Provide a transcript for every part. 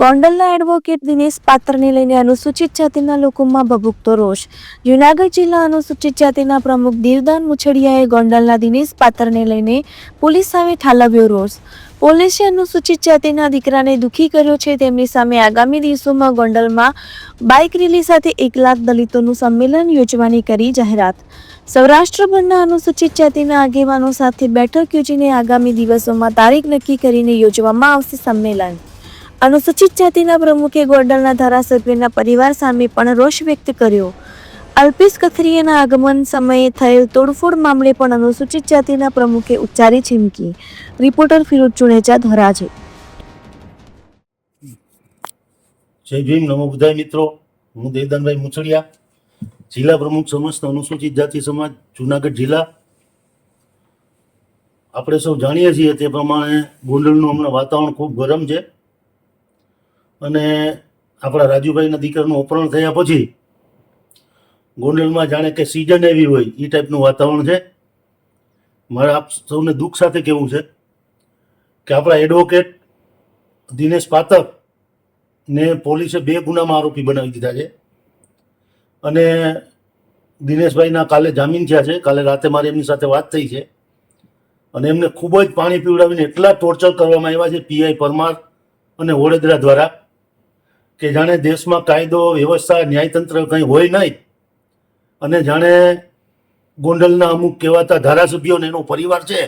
ગોંડલના એડવોકેટ દિનેશ પાત્રને લઈને અનુસૂચિત જાતિના લોકોમાં ભભૂકતો રોષ. જૂનાગઢ જિલ્લા અનુસૂચિત જાતિના પ્રમુખ દેવદાન મુછડિયાએ ગોંડલના દિનેશ પાત્રને લઈને પોલીસ સામે ઠાલવ્યો રોષ. પોલીસે અનુસૂચિત જાતિના દીકરાને દુઃખી કર્યો છે. તેમની સામે આગામી દિવસોમાં ગોંડલમાં બાઇક રેલી સાથે એક લાખ દલિતોનું સંમેલન યોજવાની કરી જાહેરાત. સૌરાષ્ટ્રભરના અનુસૂચિત જાતિના આગેવાનો સાથે બેઠક યોજીને આગામી દિવસોમાં તારીખ નક્કી કરીને યોજવામાં આવશે સંમેલન. અનુસૂચિત જાતિના પ્રમુખે ગોંડલના ધારાસભ્યના પરિવાર સામે પણ રોષ વ્યક્ત કર્યો. અલ્પેશ કથરિયાના આગમન સમયે થયેલ તોડફોડ મામલે પણ અનુસૂચિત જાતિના પ્રમુખે ઉચ્ચારી ચીમકી રિપોર્ટર ફિરોજ ચુનેચા છે જય ભીમ, નમો બધાય મિત્રો. હું દેવદાનભાઈ મુછડિયા, જિલ્લા પ્રમુખ સમસ્ત અનુસૂચિત જાતિ સમાજ, જુનાગઢ જિલ્લા. આપણે સૌ જાણીએ છીએ તે પ્રમાણે ગોંડલનું હમણાં વાતાવરણ ખૂબ ગરમ છે. અને આપણા રાજુભાઈના દીકરાનું અપહરણ થયા પછી ગોંડલમાં જાણે કે સિઝન એવી હોય એ ટાઈપનું વાતાવરણ છે. મારે આપ સૌને દુઃખ સાથે કહેવું છે કે આપણા એડવોકેટ દિનેશ પાતક ને પોલીસે બે ગુનામાં આરોપી બનાવી દીધા છે. અને દિનેશભાઈના કાલે જામીન થયા છે. કાલે રાતે મારી એમની સાથે વાત થઈ છે. અને એમને ખૂબ જ પાણી પીવડાવીને એટલા ટોર્ચર કરવામાં આવ્યા છે પીઆઈ પરમાર અને વડોદરા દ્વારા. કે જાણે દેશમાં કાયદો, વ્યવસ્થા, ન્યાયતંત્ર કંઈ હોય નહીં. અને જાણે ગોંડલના અમુક કહેવાતા ધારાસભ્યોને એનો પરિવાર છે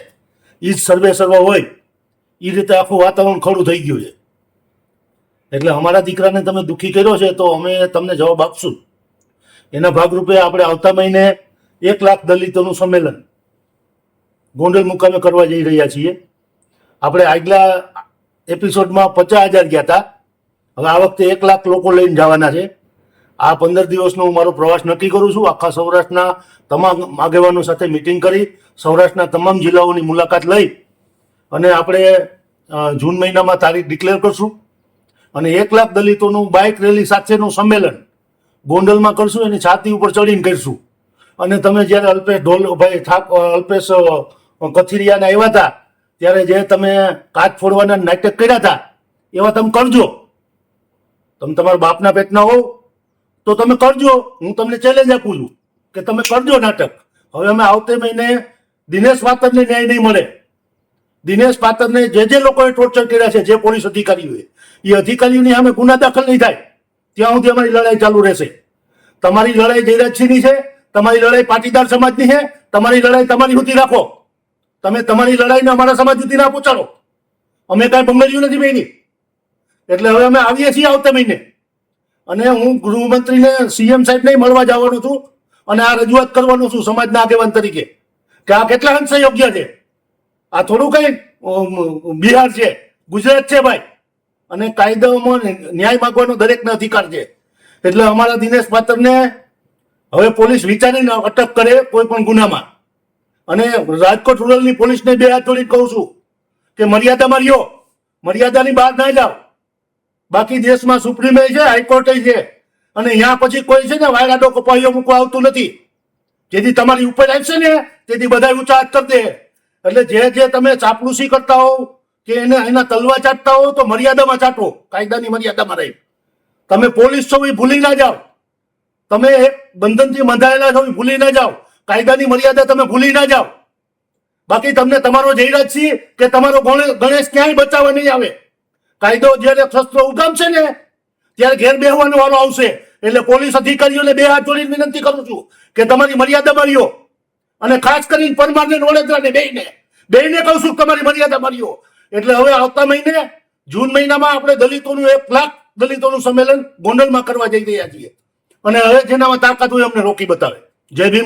એ જ સર્વે સર્વ હોય. એ રીતે આખું વાતાવરણ ખડું થઈ ગયું છે. એટલે અમારા દીકરાને તમે દુઃખી કર્યો છે તો અમે તમને જવાબ આપશું. એના ભાગરૂપે આપણે આવતા મહિને એક લાખ દલિતોનું સંમેલન ગોંડલ મુકામે કરવા જઈ રહ્યા છીએ. આપણે આગલા એપિસોડમાં પચાસ હજાર ગયા હતા. હવે આ વખતે એક લાખ લોકો લઈને જવાના છે. આ પંદર દિવસનો હું મારો પ્રવાસ નક્કી કરું છું. આખા સૌરાષ્ટ્રના તમામ આગેવાનો સાથે મિટિંગ કરી, સૌરાષ્ટ્રના તમામ જિલ્લાઓની મુલાકાત લઈ અને આપણે જૂન મહિનામાં તારીખ ડિક્લેર કરશું. અને એક લાખ દલિતોનું બાઇક રેલી સાથેનું સંમેલન ગોંડલમાં કરશું, એની છાતી ઉપર ચડીને કરીશું. અને તમે જ્યારે અલ્પેશ ઢોલ, ભાઈ ઠાક અલ્પેશ કથિરિયાના આવ્યા હતા, ત્યારે જે તમે કાચ ફોડવાના નાટક કર્યા હતા, એવા તમે કરજો. તમે તમારા બાપના પેટના હોવ, તો તમે કરજો. હું તમને ચેલેન્જ આપું છું કે તમે કરજો નાટક. હવે અમે આવતે મહિને દિનેશ પાતરને ન્યાય નહીં મળે. દિનેશ પાતરને જે જે લોકોએ ટોર્ચર કર્યા છે, જે પોલીસ અધિકારીઓએ, એ અધિકારીઓની સામે ગુના દાખલ નહીં થાય. ત્યાં સુધી અમારી લડાઈ ચાલુ રહેશે. તમારી લડાઈ જયરાજસિંહની છે, તમારી લડાઈ પાટીદાર સમાજની છે, તમારી લડાઈ તમારી સુધી રાખો. તમે તમારી લડાઈને અમારા સમાજ સુધી ના પહોંચાડો. અમે કાંઈ બંગડીયું નથી બેની એટલે હવે અમે આવીએ છીએ આવતા મહિને. અને હું ગૃહમંત્રીને સીએમ સાહેબને મળવા જવાનો છું અને આ રજૂઆત કરવાનો છું સમાજના આગેવાન તરીકે કે આ કેટલા અંશે યોગ્ય છે? આ થોડું કઈ બિહાર છે, ગુજરાત છે ભાઈ. અને કાયદાઓમાં ન્યાય માગવાનો દરેકને અધિકાર છે. એટલે અમારા દિનેશ પાત્રને હવે પોલીસ વિચારીને અટક કરે કોઈ પણ ગુનામાં. અને રાજકોટ રૂરલની પોલીસને બે હાથ જોડીને કહું છું કે મર્યાદામાં રહ્યો. મર્યાદાની બહાર ના જાઓ. બાકી દેશમાં સુપ્રીમે છે, હાઈકોર્ટે છે. અને અહીંયા પછી કોઈ છે ને વાયરાડો કપાઈઓ મૂકવા આવતું નથી. જેથી તમારી ઉપર આવશે ને, તેથી બધા ઊંચા હાથ કરી દે. એટલે જે જે તમે ચાપલુસી કરતા હોવ કે એને એના તલવા ચાટતા હોવ તો મર્યાદામાં ચાટો. કાયદાની મર્યાદામાં રહી. તમે પોલીસ છો ભૂલી ના જાઓ. તમે એક બંધનથી બંધાયેલા છો ભૂલી ના જાઓ. કાયદાની મર્યાદા તમે ભૂલી ના જાઓ. બાકી તમને તમારો જયરાજસિંહ કે તમારો ગણેશ ક્યાંય બચાવવા નહીં આવે. કાયદો જયારે શસ્ત્રો ઉગામશે ને, ત્યારે ઘેર બેહવાનો વારો આવશે. એટલે પોલીસ અધિકારીઓને બે હાથ જોડીને વિનંતી કરું છું કે તમારી મર્યાદા રહ્યો અને ખાસ કરીને પરમારને વડોદરાને બેને બેને કહું છું તમારી મર્યાદા માર્યો. એટલે હવે આવતા મહિને, જૂન મહિનામાં આપણે દલિતોનું એક લાખ દલિતોનું સંમેલન ગોંડલમાં કરવા જઈ રહ્યા છીએ. અને હવે જેનામાં તાકાત હોય અમને રોકી બતાવે. જય ભીમ.